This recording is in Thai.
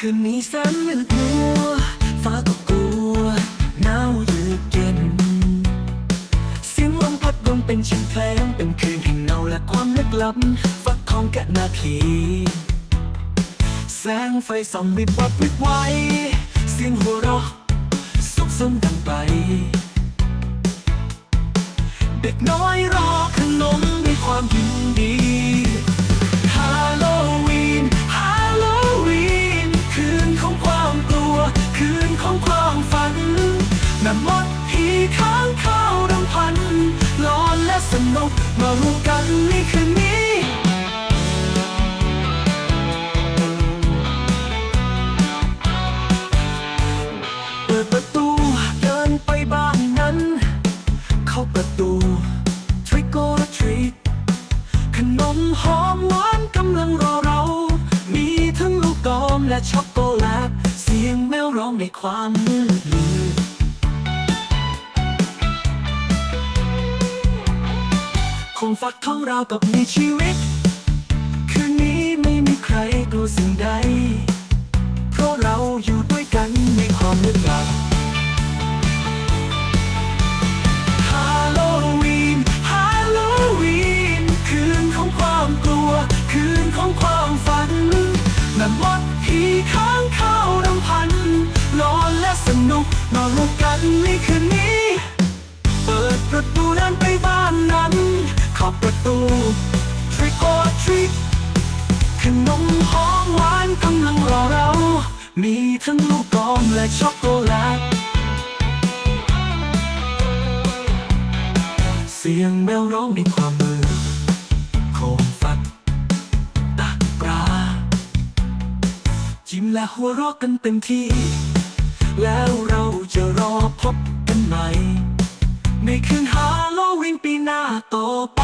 คืนนี้แสนมืดมัวฟ้าก็กลัวหนาวเยือกเย็นเสียงลมพัดลมเป็นเช่นเพลงเป็นคืนแห่งเงาและความลึกลับฟักของแกะนาที แสงไฟส่องวิบวับวิบไวเสียงหัวเราะสุขสนดังไปเด็กน้อยรอขนมด้วยความยิ ค้างข้าวรำพันร้อนและสนุกมารวมกันในคืนนี้ เปิดประตูเดินไปบ้านนั้น เข้าประตู Trick or treat ขนมหอมหวานกำลังรอเรา มีทั้งลูกกอมและช็อกโกแลต เสียงแมวร้องในความมืด งฟักท้องรากับมีชีวิต คืนนี้ไม่มีใครกลัวสิ่งใด เพราะเราอยู่ด้วยกันในความลึกลับฮาโลวีนฮาโลวีนคืนของความกลัว คืนของความฝันแม่มดผีค้างเข้ารำพันร้อนและสนุกมารวมกันในคื ขนมหอมหวานกำลังรอเรา มีทั้งลูกกอมและช็อกโกแลต เสียงแมวร้องในความมือโคมฟัดตักปลาจิ้มและหัวเราะกันเต็มที่ แล้วเราจะรอพบกันใหม่ในคืนฮาโลวีนปีหน้าต่อไป